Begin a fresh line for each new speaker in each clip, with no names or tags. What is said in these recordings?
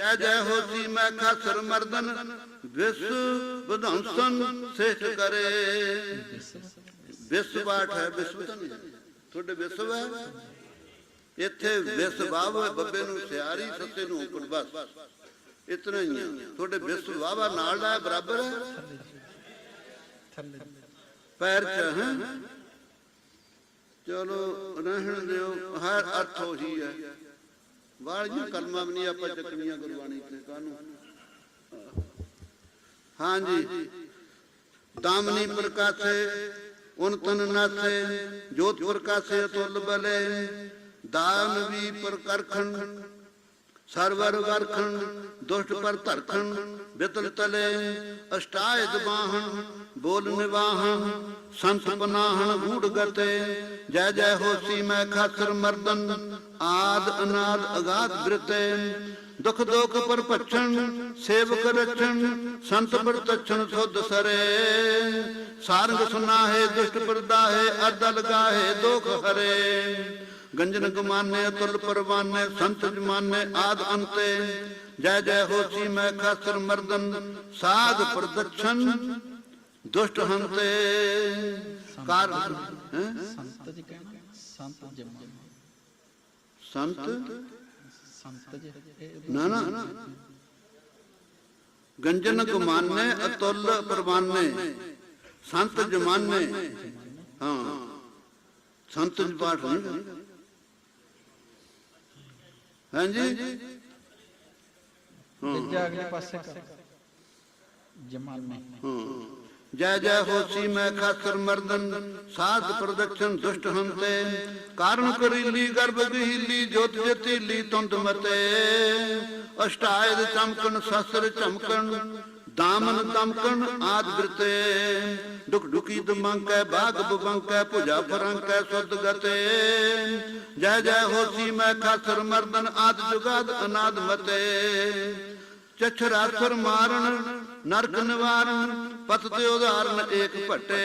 ਜੈ ਜੈ ਹੋਸੀ ਮੈਂ ਖਾਸਰ ਮਰਦਨ ਵਿਸ ਵਿਧੰਸਨ ਸੇਠ ਕਰੇ। ਵਿਸ ਬਾਠ ਹੈ ਵਿਸਵ ਤਾਂ ਤੁਹਾਡੇ ਵਿਸਵ ਹੈ ਇੱਥੇ ਵਿਸ ਬਾਵ ਬੱਬੇ ਨੂੰ ਸਿਆਰੀ ਸੱਤੇ ਨੂੰ ਉੱਪਰ ਬਸ। ਇਤਨਾ ਹੀ ਹੈ ਤੁਹਾਡੇ ਵਿਸ ਵਾਵਾ ਨਾਲ ਦਾ ਬਰਾਬਰ ਹੈ। ਪੈਰ ਚ, ਹੈ? ਚਲੋ, ਰਹਿਣ ਦਿਓ। ਹਰ ਅਰਥ ਉਹੀ ਹੈ। ਵਾਲੀਆਂ ਕਲਮਾਂ ਵੀ ਨਹੀਂ ਆਪਾਂ ਚੱਕਣੀਆਂ ਗੁਰਬਾਣੀ ਤੇ ਕਾਹਨੂੰ? ਹਾਂਜੀ। ਦਾਮਨੀ ਪ੍ਰਕਾਸ਼ੇ ਉਨ ਤਨ ਨਾਸੇ, ਜੋਤ ਪ੍ਰਕਾਸ਼ੇ ਤੁਲ ਬਲੇ। ਦਾਨ ਵੀ ਪ੍ਰਕਰਖਣ ਸਰਵਰ ਵਰਖਣ, ਦੁਸ਼ਟ ਪਰ ਧਰਖਣ, ਬਿਤਲ ਤਲੇ, ਅਸ਼ਟਾਇਦ ਬਾਹਣ, ਬੋਲ ਨਿਵਾਹਣ, ਸੰਤ ਪਨਾਹਣ, ਗੂੜ ਗਤੇ, ਜੈ ਜੈ ਹੋਸੀ ਮੈਂ ਖਾਸਰ ਮਰਦਨ, ਆਦ ਅਨਾਦ ਅਗਾਧ ਬ੍ਰਿਤੇ, ਦੁਖ ਦੋਖ ਪਰ ਪਛਣ ਸੇਵਕ ਰਛਣ ਸੰਤ ਪ੍ਰਤਛਣ ਸੁਧ ਸਰੇ, ਸਾਰੰਗ ਸੁਨਾਹੇ, ਦੁਸ਼ਟ ਪਰਦਾਹੇ ਅਦਲ ਗਾਹੇ ਦੁਖ ਹਰੇ। ਗੰਜਨ ਗਮਾਨੇ ਤੁਲ ਪਰਵਾਨੇ ਸੰਤ ਜਮਾਨੇ ਆਦ ਅੰਤੇ ਜੈ ਜੈ ਹੋਸੀ ਮੈਂ ਖਾਸਰ ਮਰਦਨ ਸਾਧ ਪ੍ਰਦਛਨ ਦੁਸ਼ਟ ਹੰਤੇ ਕਾਰ ਹੈਂ?
ਸੰਤ ਜੀ ਕਹਿਣਾ ਸੰਤ ਜਮਾ
ਸੰਤ
ਸੰਤ ਜੀ ਇਹ
ਨਾ ਨਾ ਗੰਜਨ ਗਮਾਨੇ ਅਤੁਲ ਪਰਵਾਨੇ ਸੰਤ ਜਮਾਨੇ ਹਾਂ ਸੰਤ ਜੀ ਪਾਠ ਨਹੀਂ ਕਰਨਾ। ਹਾਂਜੀ।
ਤੀਜਾ ਅਗਲੇ ਪਾਸੇ ਕਰ। ਜਮਾਨੇ
ਹਾਂ। ਜੈ ਜੈ ਹੋਸੀ ਮੈਂ ਖਾਸਰ ਮਰਦਨ ਸਾਧ ਪ੍ਰਦਕਸ਼ਨ ਦੁਸ਼ਟ ਹੰਤੇ ਕਾਰਨ ਕਰੀਲੀ ਗਰਭ ਗਹੀਲੀ ਜੋਤ ਜਤੀਲੀ ਤੁੰਦ ਮਤੇ ਅਸ਼ਟਾਇਦ ਚਮਕਣ ਸਸਰ ਚਮਕਣ ਦਾਮਨ ਦਮਕਣ ਆਦ ਬਿਰਤੇ, ਦੁਖ ਦੁਖੀ ਦਮੰਕੈ, ਬਾਗ ਬਵੰਕੈ, ਭੁਜਾ ਫਰੰਕੈ ਸੁਧ ਗਤੇ। ਜੈ ਜੈ ਹੋਸੀ ਮੈਂ ਖਾਸਰ ਮਰਦਨ, ਆਦ ਜੁਗਾਦ ਅਨਾਦ ਮਤੇ। ਚਛਰਾਸਰ ਮਾਰਨ, ਨਰਕ ਨਿਵਾਰਨ, ਪਤ ਤੇ ਉਧਾਰਨ ਏਕ ਭਟੇ।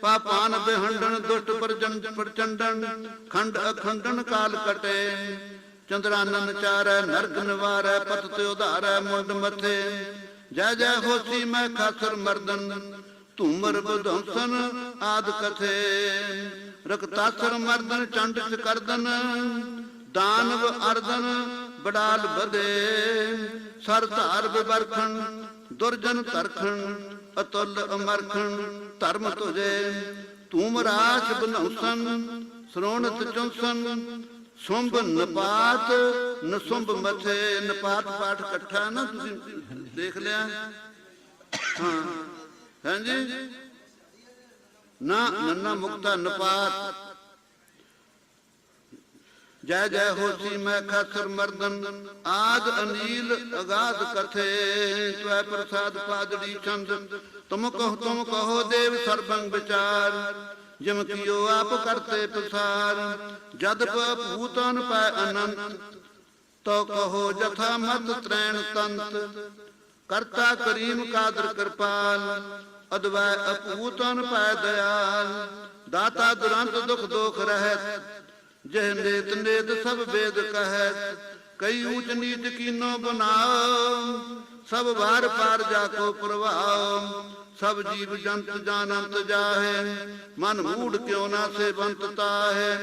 ਪਾਪਾਨ ਬਿਹੰਡਨ ਦੁਸ਼ਟ ਪਰਜਨ ਪ੍ਰਚੰਡਨ ਖੰਡ ਅਖੰਡਨ ਕਾਲ ਕਟੇ। ਚੰਦਰਾਨਨ ਚਾਰੈ, ਨਰਕ ਨਿਵਾਰੈ, ਪਤ ਤੇ ਉਧਾਰੈ ਮੁੰਡ ਮਥੇ। ਜੈ ਜੈ ਹੋਸੀ ਮੈਂ ਖਾਸਰ ਮਰਦਨ, ਧੂਮਰ ਬਧੰਸਨ ਆਦ ਕਥੇ। ਰਕਤਾਸਰ ਮਰਦਨ ਚੰਡ ਚ ਕਰਦਨ, ਦਾਨਵ ਅਰਦਨ ਬਡਾਲ ਬਦੇ ਸਰ ਧਾਰ ਬਿਵਰਖਣ ਦੁਰਜਨ ਤਰਖਣ ਅਤੁਲ ਅਮਰਖਣ, ਧਰਮ ਤੁਜੇ ਤੂਮ ਰਾਸ਼ ਬਨੌਸਨ, ਸਰੋਣਤ ਚੌਸਨ, ਸੁੰਭ ਨਪਾਤ, ਨਸੁੰਭ ਮਥੇ। ਨਪਾਤ ਪਾਠ ਇਕੱਠਾ ਨਾ ਤੁਸੀਂ। ਦੇਖ ਲਿਆ ਹਾਂ ਹਾਂਜੀ ਨਾ ਨੰਨਾ ਮੁਕਤਾ ਨਪਾਤ ਜੈ ਜੈ ਹੋਸੀ ਮੈਂ ਖਾਸਰ ਮਰਦਨ ਆਦ ਅਨੀਲ ਅਗਾਧ ਕਥੇ ਤਵੈ ਪ੍ਰਸਾਦ ਪਾਦੜੀ ਚੰਦ ਤੁਮ ਕਹੋ ਤੁਮ ਕਹੋ ਦੇਵ ਸਰਬੰਗ ਵਿਚਾਰ ਜਿਮ ਕੀਓ ਆਪ ਕਰਤੇ ਪ੍ਰਸਾਰ ਜਦ ਭੂਤਨ ਪੈ ਅਨੰਤ ਤੋ ਕਹੋ ਜਥਾ ਮਤ ਤ੍ਰੈਣ ਤੰਤ ਕਰਤਾ ਕਰੀਮ ਕਾਦਰ ਕਿਰਪਾਲ ਅਦਵੈ ਅਪੂਤਨ ਪੈ ਦਿਆਲ ਦਾਤਾ ਦੁਰੰਤ ਦੁਖ ਦੋਖ ਰਹਿਤ, ਜਹ ਨੇਤ ਨੇਤ ਸਭ ਵੇਦ ਕਹੈ ਕਈ ਊਚ ਨੀਚ ਕੀਨੋ ਬਨਾਓ ਸਭ ਵਾਰ ਪਾਰ ਜਾ ਕੋ ਪ੍ਰਭਾਵ ਸਭ ਜੀਵ ਜੰਤ ਜਾਨੰਤ ਜਾਹੇ, ਮਨ ਮੂੜ ਕਿਉ ਨਾ ਸੇ ਸੇਵੰਤ ਹੈ